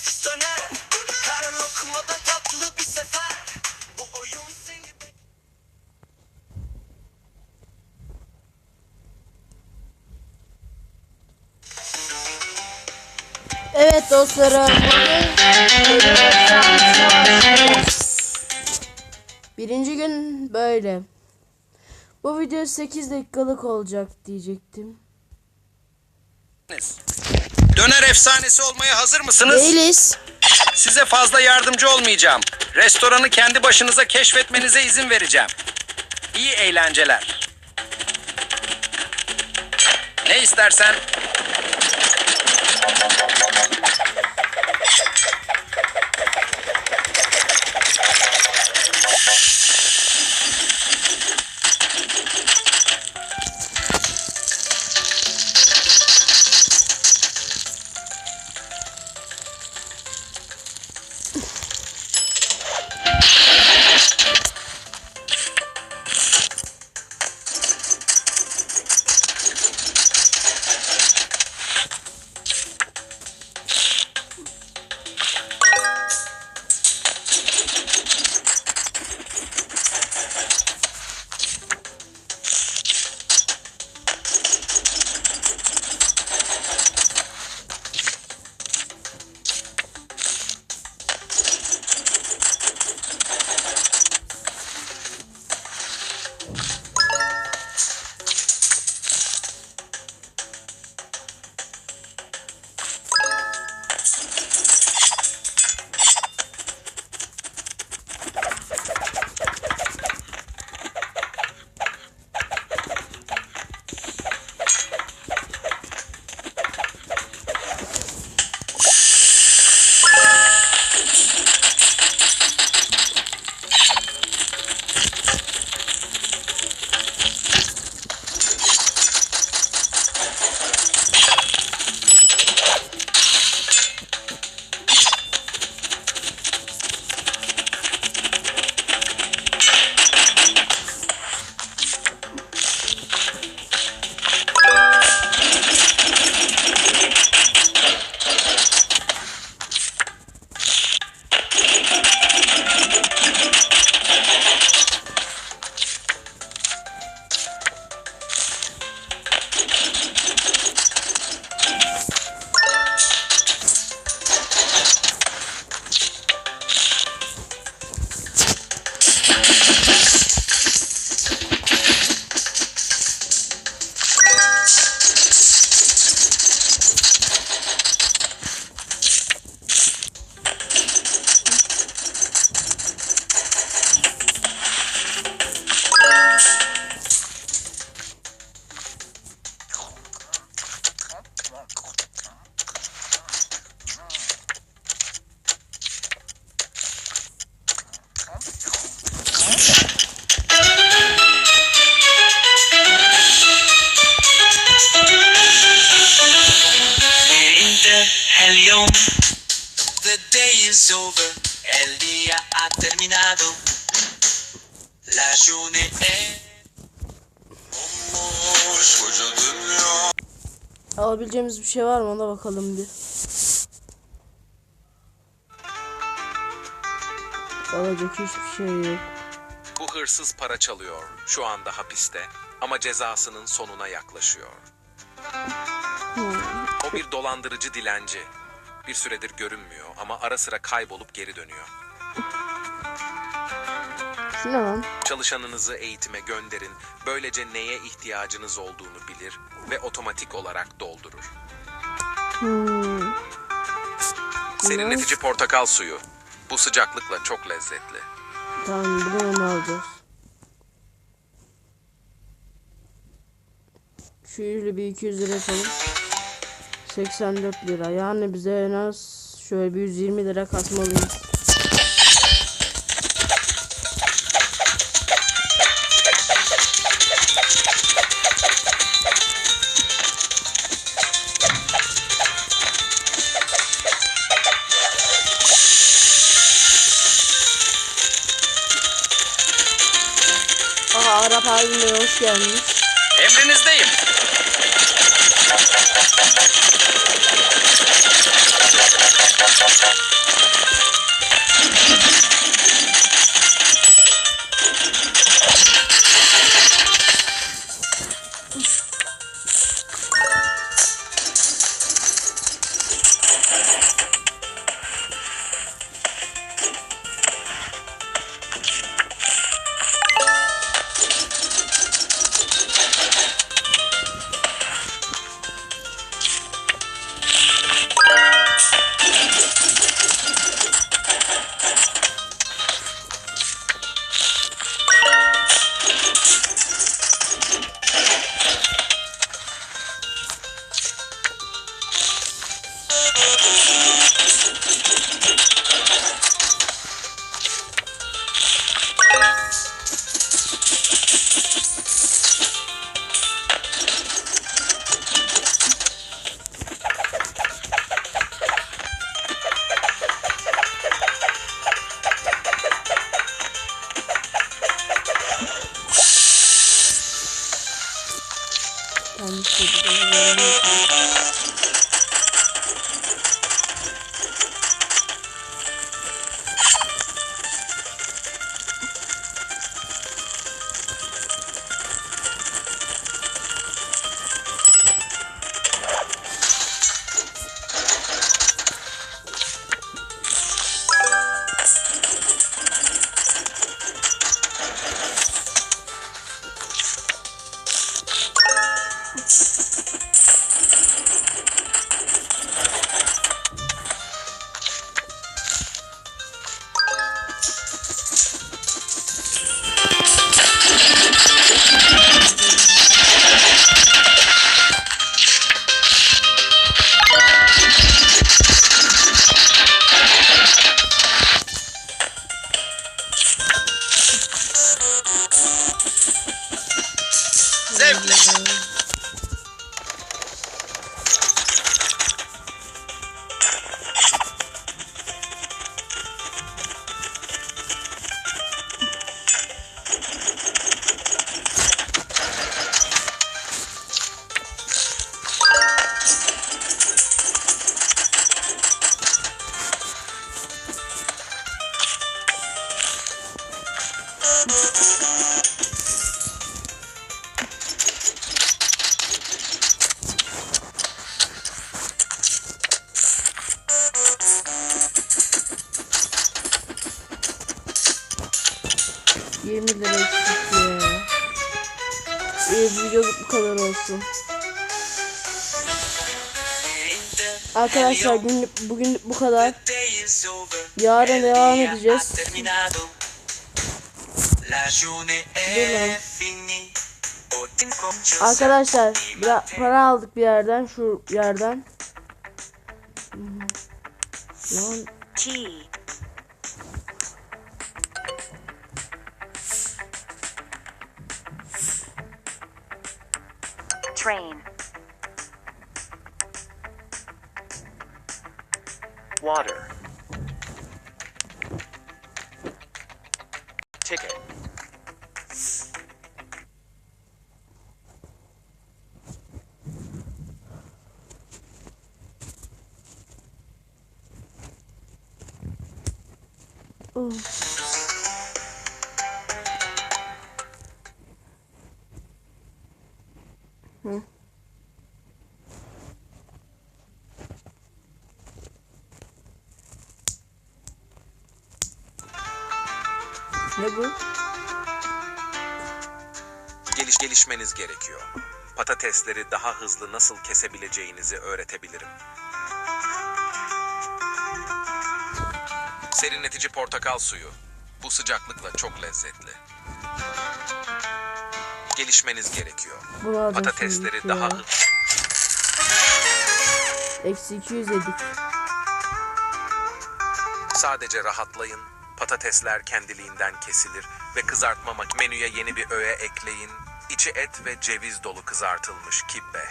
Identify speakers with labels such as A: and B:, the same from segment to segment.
A: nefis döner Kara lokmada tatlı bir sefer Bu oyun seni bekler
B: Evet dostlarım. Bugün Birinci gün böyle. Bu video 8 dakikalık olacak diyecektim.
C: Döner efsanesi olmaya hazır mısınız?
B: Değiliz.
C: Size fazla yardımcı olmayacağım. Restoranı kendi başınıza keşfetmenize izin vereceğim. İyi eğlenceler. Ne istersen
A: is over El día ha terminado La journée est Bomboş koca dünya
B: Alabileceğimiz bir şey var mı ona bakalım bir. Alacak hiçbir şey yok.
D: Bu hırsız para çalıyor. Şu anda hapiste ama cezasının sonuna yaklaşıyor. O bir dolandırıcı dilenci. Bir süredir görünmüyor ama ara sıra kaybolup geri dönüyor.
B: Ne lan?
D: Çalışanınızı eğitime gönderin. Böylece neye ihtiyacınız olduğunu bilir ve otomatik olarak doldurur.
B: Hmm.
D: Serinletici portakal suyu. Bu sıcaklıkla çok lezzetli.
B: Tamam bunu ne alacağız? Şu yüzlü bir 200 lira yapalım. 84 lira. Yani bize en az şöyle bir 120 lira kasmalıyız. Aha Arap abime hoş gelmiş.
C: emrinizdeyim.
B: Thank
C: you.
B: 20 lira eksik. Ee, video bu kadar olsun. Arkadaşlar bugün bu kadar. Yarın devam edeceğiz. Arkadaşlar para aldık bir yerden şu yerden. Lan.
E: Train.
F: Water. Ticket.
B: Ne bu?
D: Geliş gelişmeniz gerekiyor. Patatesleri daha hızlı nasıl kesebileceğinizi öğretebilirim. Serinletici portakal suyu. Bu sıcaklıkla çok lezzetli. Gelişmeniz gerekiyor. Patatesleri daha hızlı
B: Eksi 200 yedik.
D: Sadece rahatlayın. Patatesler kendiliğinden kesilir ve kızartma mak- menüye yeni bir öğe ekleyin. İçi et ve ceviz dolu kızartılmış kibbe.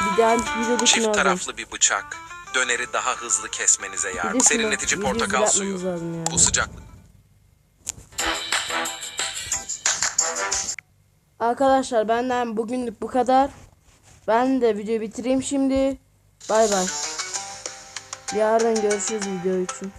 B: Bir daha videodakini
D: Çift
B: alacağım.
D: taraflı bir bıçak döneri daha hızlı kesmenize yardım. Serinletici portakal suyu.
B: yani.
D: Bu sıcaklık
B: Arkadaşlar benden bugünlük bu kadar. Ben de videoyu bitireyim şimdi. Bay bay. Yarın görüşürüz video için.